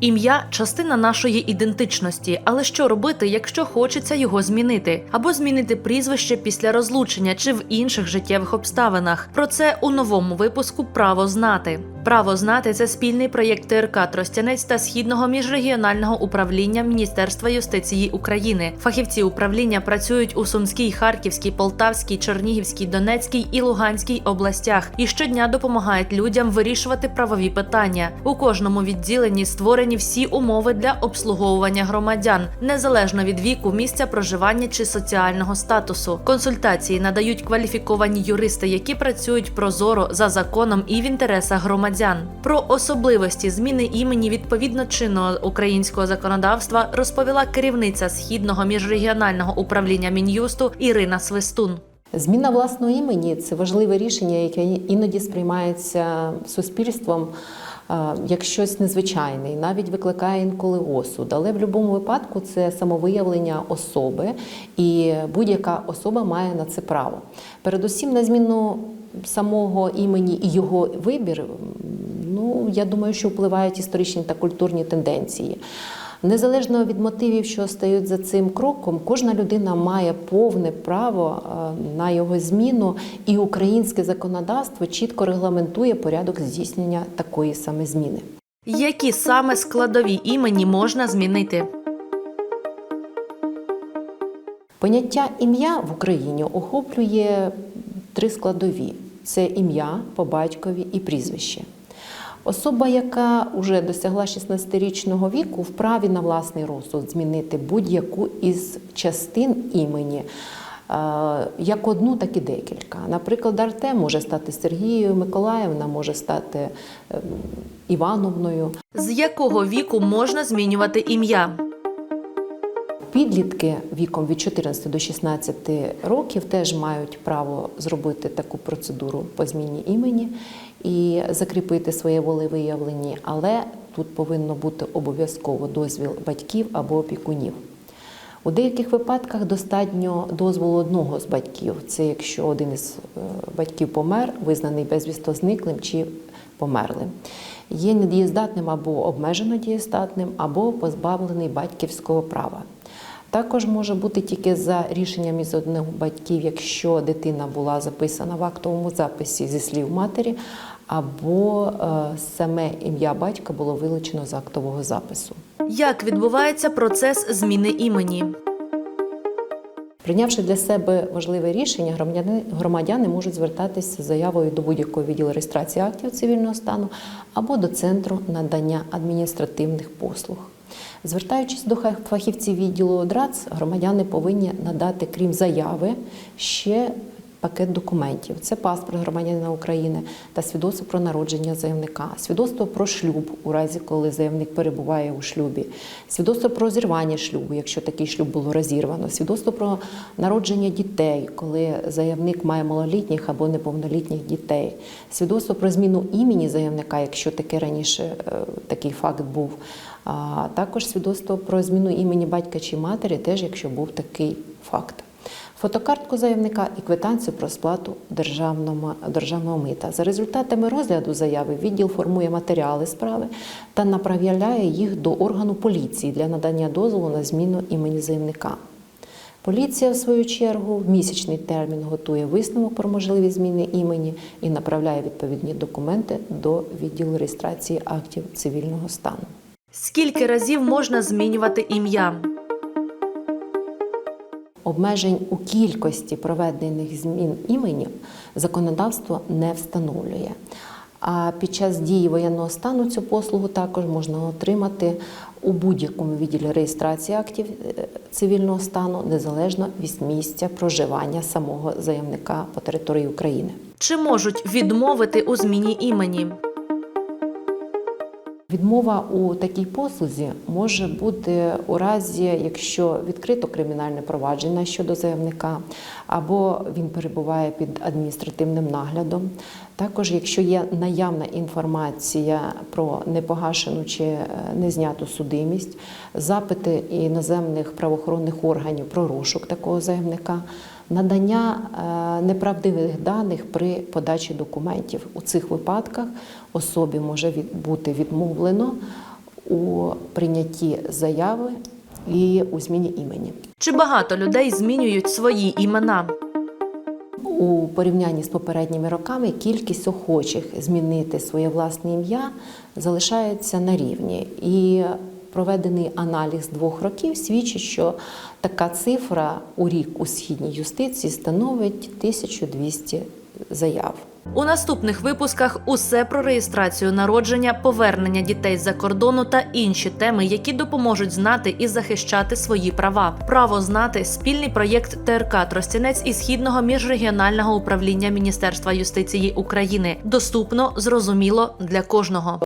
Ім'я частина нашої ідентичності, але що робити, якщо хочеться його змінити, або змінити прізвище після розлучення чи в інших життєвих обставинах? Про це у новому випуску Право знати. Право знати це спільний проєкт ТРК Тростянець та східного міжрегіонального управління Міністерства юстиції України. Фахівці управління працюють у Сумській, Харківській, Полтавській, Чернігівській, Донецькій і Луганській областях і щодня допомагають людям вирішувати правові питання. У кожному відділенні створені всі умови для обслуговування громадян, незалежно від віку, місця проживання чи соціального статусу. Консультації надають кваліфіковані юристи, які працюють прозоро за законом і в інтересах громадян. Про особливості зміни імені відповідно чинного українського законодавства розповіла керівниця східного міжрегіонального управління мін'юсту Ірина Свистун. Зміна власного імені це важливе рішення, яке іноді сприймається суспільством як щось незвичайне, і навіть викликає інколи осуд. Але в будь-якому випадку це самовиявлення особи, і будь-яка особа має на це право. Передусім на зміну самого імені і його вибір, я думаю, що впливають історичні та культурні тенденції. Незалежно від мотивів, що стають за цим кроком, кожна людина має повне право е, на його зміну, і українське законодавство чітко регламентує порядок здійснення такої саме зміни. Які саме складові імені можна змінити? Поняття ім'я в Україні охоплює три складові: це ім'я по батькові і прізвище. Особа, яка вже досягла 16-річного віку, вправі на власний розсуд змінити будь-яку із частин імені. е, Як одну, так і декілька. Наприклад, Артем може стати Сергією, Миколаївна може стати ем, Івановною. З якого віку можна змінювати ім'я? Підлітки віком від 14 до 16 років теж мають право зробити таку процедуру по зміні імені і закріпити своє волевиявлення, але тут повинно бути обов'язково дозвіл батьків або опікунів. У деяких випадках достатньо дозволу одного з батьків. Це якщо один із е, батьків помер, визнаний безвісто зниклим чи померлим. Є недієздатним або обмежено дієздатним, або позбавлений батьківського права. Також може бути тільки за рішенням із одних батьків, якщо дитина була записана в актовому записі зі слів матері, або е, саме ім'я батька було вилучено з актового запису. Як відбувається процес зміни імені? Прийнявши для себе важливе рішення, громадяни, громадяни можуть звертатися з заявою до будь-якого відділу реєстрації актів цивільного стану або до центру надання адміністративних послуг. Звертаючись до фахівців відділу ДРАЦ, громадяни повинні надати, крім заяви, ще пакет документів. Це паспорт громадянина України та свідоцтво про народження заявника, свідоцтво про шлюб у разі, коли заявник перебуває у шлюбі, свідоцтво про зірвання шлюбу, якщо такий шлюб було розірвано, свідоцтво про народження дітей, коли заявник має малолітніх або неповнолітніх дітей, свідоцтво про зміну імені заявника, якщо таке раніше е, такий факт був. А також свідоцтво про зміну імені батька чи матері, теж якщо був такий факт. Фотокартку заявника і квитанцію про сплату державного, державного мита. За результатами розгляду заяви відділ формує матеріали справи та направляє їх до органу поліції для надання дозволу на зміну імені заявника. Поліція, в свою чергу, в місячний термін готує висновок про можливі зміни імені і направляє відповідні документи до відділу реєстрації актів цивільного стану. Скільки разів можна змінювати ім'я? Обмежень у кількості проведених змін імені законодавство не встановлює. А під час дії воєнного стану цю послугу також можна отримати у будь-якому відділі реєстрації актів е, цивільного стану незалежно від місця проживання самого заявника по території України. Чи можуть відмовити у зміні імені? Відмова у такій послузі може бути у разі, якщо відкрито кримінальне провадження щодо заявника, або він перебуває під адміністративним наглядом. Також, якщо є наявна інформація про непогашену чи е, незняту судимість, запити іноземних правоохоронних органів про розшук такого заявника, надання е, неправдивих даних при подачі документів. У цих випадках особі може від- бути відмовлено у прийнятті заяви і у зміні імені. Чи багато людей змінюють свої імена? У порівнянні з попередніми роками кількість охочих змінити своє власне ім'я залишається на рівні. І проведений аналіз двох років свідчить, що така цифра у рік у східній юстиції становить 1200 заяв. У наступних випусках усе про реєстрацію народження, повернення дітей з-за кордону та інші теми, які допоможуть знати і захищати свої права. Право знати спільний проєкт ТРК Тростянець і східного міжрегіонального управління Міністерства юстиції України. Доступно, зрозуміло для кожного.